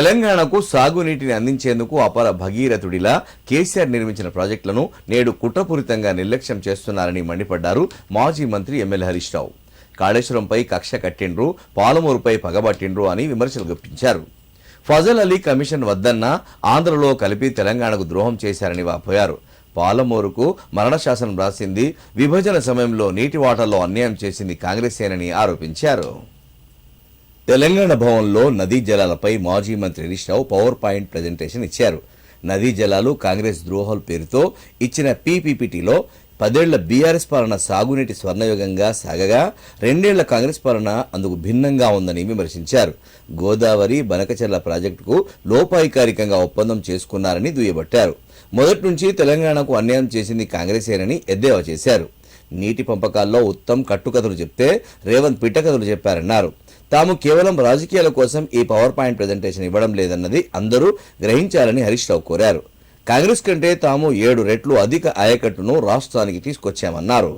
తెలంగాణకు సాగునీటిని అందించేందుకు అపర భగీరథుడిలా కేసీఆర్ నిర్మించిన ప్రాజెక్టులను నేడు కుట్రపూరితంగా నిర్లక్ష్యం చేస్తున్నారని మండిపడ్డారు మాజీ మంత్రి ఎమ్మెల్యే హరీష్ రావు. కాళేశ్వరంపై కక్ష కట్టిండ్రు పాలమూరుపై పగబట్టిండ్రు అని విమర్శలు గుప్పించారు. ఫజల్ అలీ కమిషన్ వద్దన్నా ఆంధ్రలో కలిపి తెలంగాణకు ద్రోహం చేశారని వాపోయారు. పాలమూరుకు మరణశాసనం రాసింది విభజన సమయంలో నీటి వాటాల్లో అన్యాయం చేసింది కాంగ్రెసేనని ఆరోపించారు. తెలంగాణ భవన్లో నదీ జలాలపై మాజీ మంత్రి Harish Rao power point presentation ఇచ్చారు. నదీ జలాలు కాంగ్రెస్ ద్రోహుల పేరుతో ఇచ్చిన పీపీపీటీలో పదేళ్ళ బీఆర్ఎస్ పాలన సాగునీటి స్వర్ణయుగంగా సాగగా రెండేళ్ళ కాంగ్రెస్ పాలన అందుకు భిన్నంగా ఉందని విమర్శించారు. గోదావరి బనకచెర్ల ప్రాజెక్టుకు లోపాయికారికంగా ఒప్పందం చేసుకున్నారని దుయ్యబట్టారు. మొదటి నుంచి తెలంగాణకు అన్యాయం చేసింది కాంగ్రెసేనని ఎద్దేవా చేశారు. నీటి పంపకాల్లో ఉత్తమ్ కట్టుకథలు చెప్తే రేవంత్ పిట్టకథలు చెప్పారన్నారు. తాము కేవలం రాజకీయాల కోసం ఈ పవర్ పాయింట్ ప్రజెంటేషన్ ఇవ్వడం లేదన్నది అందరూ గ్రహించాలని హరీష్ రావు కోరారు. కాంగ్రెస్ కంటే తాము ఏడు రెట్లు అధిక ఆయకట్టును రాష్ట్రానికి తీసుకొచ్చామన్నారు.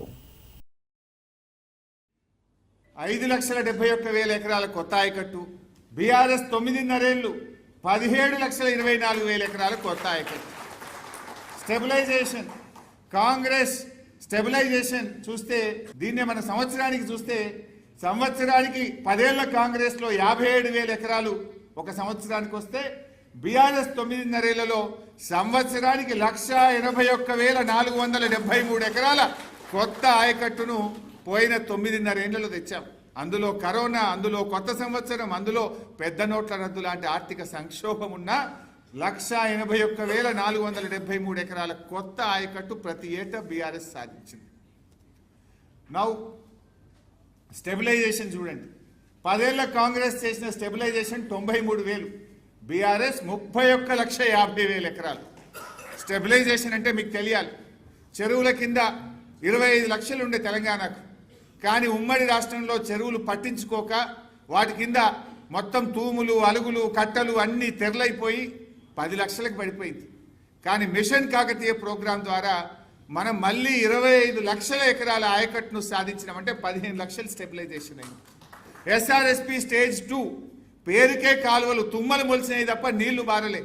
ఐదు లక్షల డెబ్బై ఒక్క వేల ఎకరాల కొత్త ఆయకట్టు బీఆర్ఎస్ తొమ్మిదిన్నరేళ్ళు పదిహేడు లక్షల ఇరవై నాలుగు వేల ఎకరాల కొత్త ఆయకట్టు. స్టెబిలైజేషన్ కాంగ్రెస్ స్టెబిలైజేషన్ చూస్తే దీన్నే మన సంవత్సరానికి చూస్తే సంవత్సరానికి పదేళ్ళ కాంగ్రెస్లో యాభై ఏడు వేల ఎకరాలు ఒక సంవత్సరానికి వస్తే బీఆర్ఎస్ తొమ్మిదిన్నరేళ్ళలో సంవత్సరానికి లక్ష ఎనభై ఒక్క వేల నాలుగు వందల డెబ్బై మూడు ఎకరాల కొత్త ఆయకట్టును పోయిన తొమ్మిదిన్నరేళ్ళలో తెచ్చాం. అందులో కరోనా అందులో కొత్త సంవత్సరం అందులో పెద్ద నోట్ల రద్దు లాంటి ఆర్థిక సంక్షోభం ఉన్న లక్ష ఎనభై ఒక్క వేల నాలుగు వందల డెబ్బై మూడు ఎకరాల కొత్త ఆయకట్టు ప్రతి ఏటా బీఆర్ఎస్ సాధించింది. నౌ స్టెబిలైజేషన్ చూడండి. పదేళ్ళ కాంగ్రెస్ చేసిన స్టెబిలైజేషన్ తొంభై మూడు వేలు. బీఆర్ఎస్ ముప్పై ఒక్క లక్ష యాభై వేల ఎకరాలు. స్టెబిలైజేషన్ అంటే మీకు తెలియాలి. చెరువుల కింద ఇరవై ఐదు లక్షలు ఉండే తెలంగాణకు. కానీ ఉమ్మడి రాష్ట్రంలో చెరువులు పట్టించుకోక వాటి కింద మొత్తం తూములు అలుగులు కట్టలు అన్నీ తెరలైపోయి పది లక్షలకు పడిపోయింది. కానీ మిషన్ కాకతీయ ప్రోగ్రాం ద్వారా మనం మళ్ళీ ఇరవై ఐదు లక్షల ఎకరాల ఆయకట్టును సాధించినాం అంటే పదిహేను లక్షలు స్టెబిలైజేషన్ అయింది. ఎస్ఆర్ఎస్పి స్టేజ్ టూ పేరుకే కాలువలు తుమ్మలు మొలిచినాయి తప్ప నీళ్ళు బారలే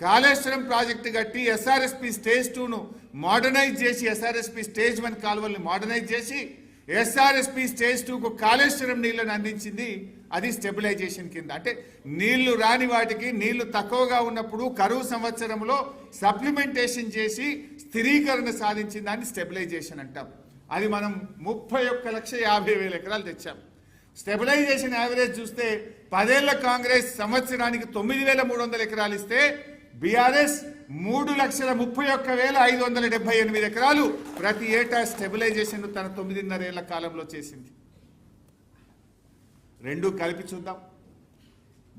కాళేశ్వరం ప్రాజెక్టు కట్టి ఎస్ఆర్ఎస్పి స్టేజ్ టూను మోడర్నైజ్ చేసి ఎస్ఆర్ఎస్పి స్టేజ్ వన్ కాలువల్ని మోడర్నైజ్ చేసి ఎస్ఆర్ఎస్పి స్టేజ్ టూకు కాళేశ్వరం నీళ్ళను అందించింది. అది స్టెబిలైజేషన్ కింద. అంటే నీళ్ళు రాని వాటికి నీళ్ళు తక్కువగా ఉన్నప్పుడు కరువు సంవత్సరంలో సప్లిమెంటేషన్ చేసి స్థిరీకరణ సాధించిన దాన్ని స్టెబిలైజేషన్ అంటాం. అది మనం ముప్పై ఒక్క లక్ష యాభై వేల ఎకరాలు తెచ్చాం. స్టెబిలైజేషన్ యావరేజ్ చూస్తే పదేళ్ళ కాంగ్రెస్ సంవత్సరానికి తొమ్మిది వేల మూడు వందల ఎకరాలు ఇస్తే బీఆర్ఎస్ మూడు లక్షల ముప్పై ఒక్క వేల ఐదు వందల డెబ్బై ఎనిమిది ఎకరాలు ప్రతి ఏటా స్టెబిలైజేషన్ తన తొమ్మిదిన్నర ఏళ్ళ కాలంలో చేసింది. రెండు కలిపి చూద్దాం.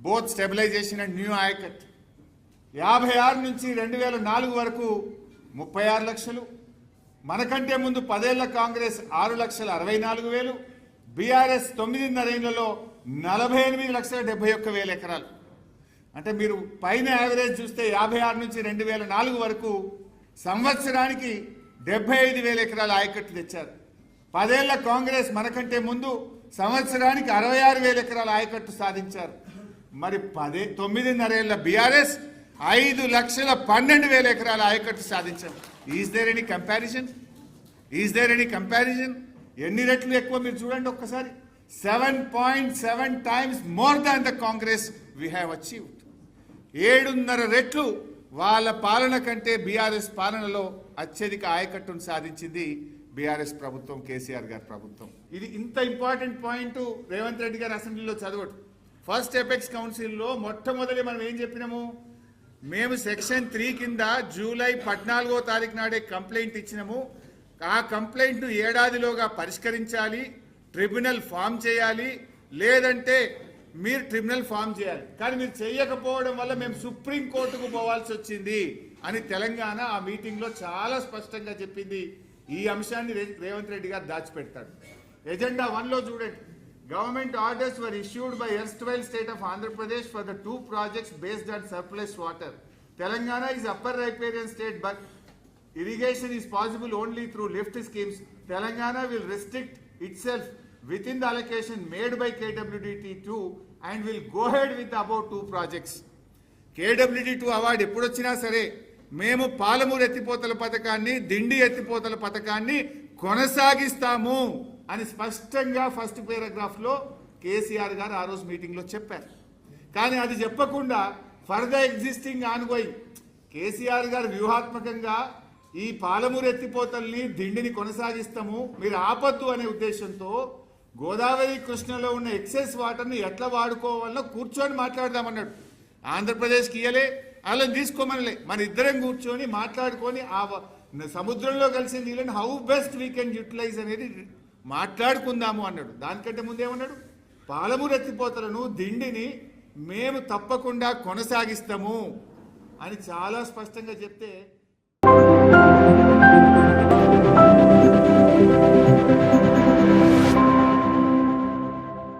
Both stabilization and new ayacut యాభై ఆరు నుంచి రెండు వేల నాలుగు వరకు ముప్పై ఆరు లక్షలు. మనకంటే ముందు పదేళ్ళ కాంగ్రెస్ ఆరు లక్షల అరవై నాలుగు వేలు. బీఆర్ఎస్ తొమ్మిదిన్నరేళ్ళలో నలభై ఎనిమిది లక్షల డెబ్బై ఒక్క వేల ఎకరాలు. అంటే మీరు పైన యావరేజ్ చూస్తే యాభై ఆరు నుంచి రెండు వేల నాలుగు వరకు సంవత్సరానికి డెబ్బై ఐదు వేల ఎకరాల ఆయకట్టు తెచ్చారు. పదేళ్ళ కాంగ్రెస్ మనకంటే ముందు సంవత్సరానికి అరవై ఆరు వేల ఎకరాల ఆయకట్టు సాధించారు. మరి పదే తొమ్మిదిన్నరేళ్ళ బీఆర్ఎస్ ఐదు లక్షల పన్నెండు వేల ఎకరాల ఆయకట్టు సాధించాం. Is there any comparison is there any comparison ఎన్ని రెట్లు ఎక్కువ మీరు చూడండి ఒక్కసారి. Seven point seven times more than the Congress we have achieved ఏడున్నర రెట్లు వాళ్ళ పాలన కంటే బీఆర్ఎస్ పాలనలో అత్యధిక ఆయకట్టును సాధించింది బీఆర్ఎస్ ప్రభుత్వం కేసీఆర్ గారి ప్రభుత్వం. ఇది ఇంత ఇంపార్టెంట్ పాయింట్ రేవంత్ రెడ్డి గారు అసెంబ్లీలో చదవడు. ఫస్ట్ ఎపెక్స్ కౌన్సిల్లో మొట్టమొదటి మనం ఏం చెప్పినాము? మేము సెక్షన్ త్రీ కింద జూలై పద్నాలుగో తారీఖు నాడే కంప్లైంట్ ఇచ్చినాము. ఆ కంప్లైంట్ను ఏడాదిలోగా పరిష్కరించాలి ట్రిబ్యునల్ ఫామ్ చేయాలి లేదంటే మీరు ట్రిబ్యునల్ ఫామ్ చేయాలి. కానీ మీరు చేయకపోవడం వల్ల మేము సుప్రీం కోర్టుకు పోవాల్సి వచ్చింది అని తెలంగాణ ఆ మీటింగ్లో చాలా స్పష్టంగా చెప్పింది. ఈ అంశాన్ని రే- రేవంత్ రెడ్డి గారు దాచిపెడతాడు ఎజెండా వన్లో చూడండి. Government orders were issued by erstwhile state of Andhra Pradesh for the two projects based on surplus water. Telangana is upper riparian state but irrigation is possible only through lift schemes. Telangana will restrict itself within the allocation made by KWDT2 and will go ahead with the above two projects. KWD two award ఎప్పుడు వచ్చినా సరే మేము పాలమూరు ఎత్తిపోతల పథకాన్ని దిండి ఎత్తిపోతల పథకాన్ని కొనసాగిస్తాము అని స్పష్టంగా ఫస్ట్ పేరాగ్రాఫ్లో కేసీఆర్ గారు ఆ రోజు మీటింగ్లో చెప్పారు కానీ అది చెప్పకుండా ఫర్దర్ ఎగ్జిస్టింగ్ ఆన్గోయింగ్ కేసీఆర్ గారు వ్యూహాత్మకంగా ఈ పాలమూరు ఎత్తిపోతల్ని దిండిని కొనసాగిస్తాము మీరు ఆపద్దు అనే ఉద్దేశంతో గోదావరి కృష్ణలో ఉన్న ఎక్సెస్ వాటర్ని ఎట్లా వాడుకోవాలన్నా కూర్చొని మాట్లాడదామన్నాడు. ఆంధ్రప్రదేశ్కి ఇయ్యలే వాళ్ళని తీసుకోమనలే. మన ఇద్దరం కూర్చొని మాట్లాడుకొని ఆ సముద్రంలో కలిసి నీళ్ళని how best we can utilize అనేది మాట్లాడుకుందాము అన్నాడు. దానికంటే ముందేమన్నాడు? పాలమూరు ఎత్తిపోతలను దిండిని మేము తప్పకుండా కొనసాగిస్తాము అని చాలా స్పష్టంగా చెప్తే